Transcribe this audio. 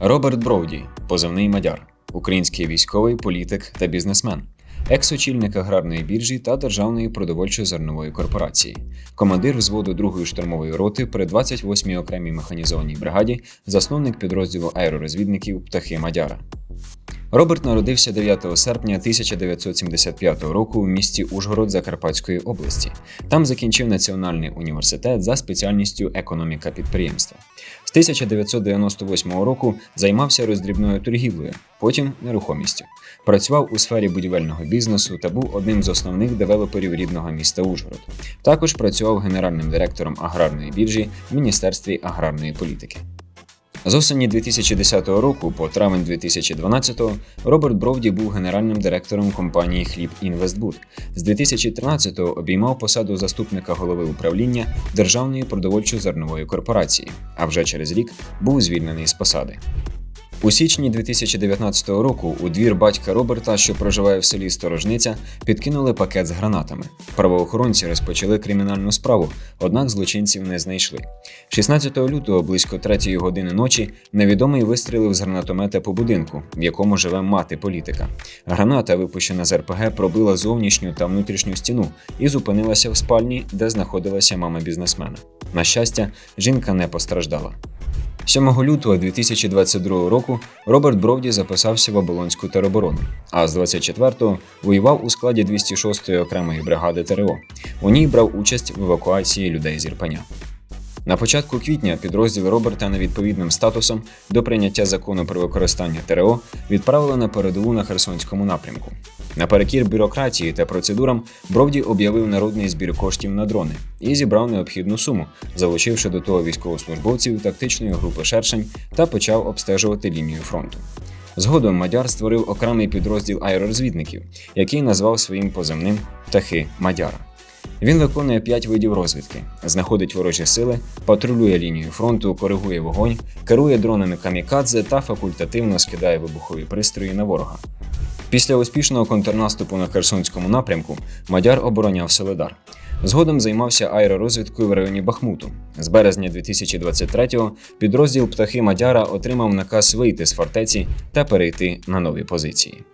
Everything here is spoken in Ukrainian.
Роберт Броуді, позивний мадяр, український військовий, політик та бізнесмен, екс-очільник аграрної біржі та Державної продовольчо-зернової корпорації, командир взводу 2-ї штурмової роти при 28-й окремій механізованій бригаді, засновник підрозділу аеророзвідників Птахи Мадяра. Роберт народився 9 серпня 1975 року в місті Ужгород Закарпатської області. Там закінчив Національний університет за спеціальністю економіка підприємства. З 1998 року займався роздрібною торгівлею, потім нерухомістю. Працював у сфері будівельного бізнесу та був одним з основних девелоперів рідного міста Ужгород. Також працював генеральним директором аграрної біржі в Міністерстві аграрної політики. З осені 2010 року по травень 2012 Роберт Бровді був генеральним директором компанії Хліб Інвестбуд. З 2013-го обіймав посаду заступника голови управління Державної продовольчо-зернової корпорації, а вже через рік був звільнений з посади. У січні 2019 року у двір батька Роберта, що проживає в селі Сторожниця, підкинули пакет з гранатами. Правоохоронці розпочали кримінальну справу, однак злочинців не знайшли. 16 лютого, близько 3 години ночі, невідомий вистрілив з гранатомета по будинку, в якому живе мати політика. Граната, випущена з РПГ, пробила зовнішню та внутрішню стіну і зупинилася в спальні, де знаходилася мама бізнесмена. На щастя, жінка не постраждала. 7 лютого 2022 року Роберт Бровді записався в оболонську тероборону, а з 24-го воював у складі 206-ї окремої бригади ТРО. У ній брав участь в евакуації людей з Ірпеня. На початку квітня підрозділ Роберта невідповідним статусом до прийняття закону про використання ТРО відправили на передову на Херсонському напрямку. Наперекір бюрократії та процедурам Бровді об'явив народний збір коштів на дрони і зібрав необхідну суму, залучивши до того військовослужбовців тактичної групи Шершень та почав обстежувати лінію фронту. Згодом Мадяр створив окремий підрозділ аеророзвідників, який назвав своїм позивним Птахи Мадяра. Він виконує п'ять видів розвідки: знаходить ворожі сили, патрулює лінію фронту, коригує вогонь, керує дронами камікадзе та факультативно скидає вибухові пристрої на ворога. Після успішного контрнаступу на Херсонському напрямку Мадяр обороняв Селедар. Згодом займався аеророзвідкою в районі Бахмуту. З березня 2023-го підрозділ Птахи Мадяра отримав наказ вийти з фортеці та перейти на нові позиції.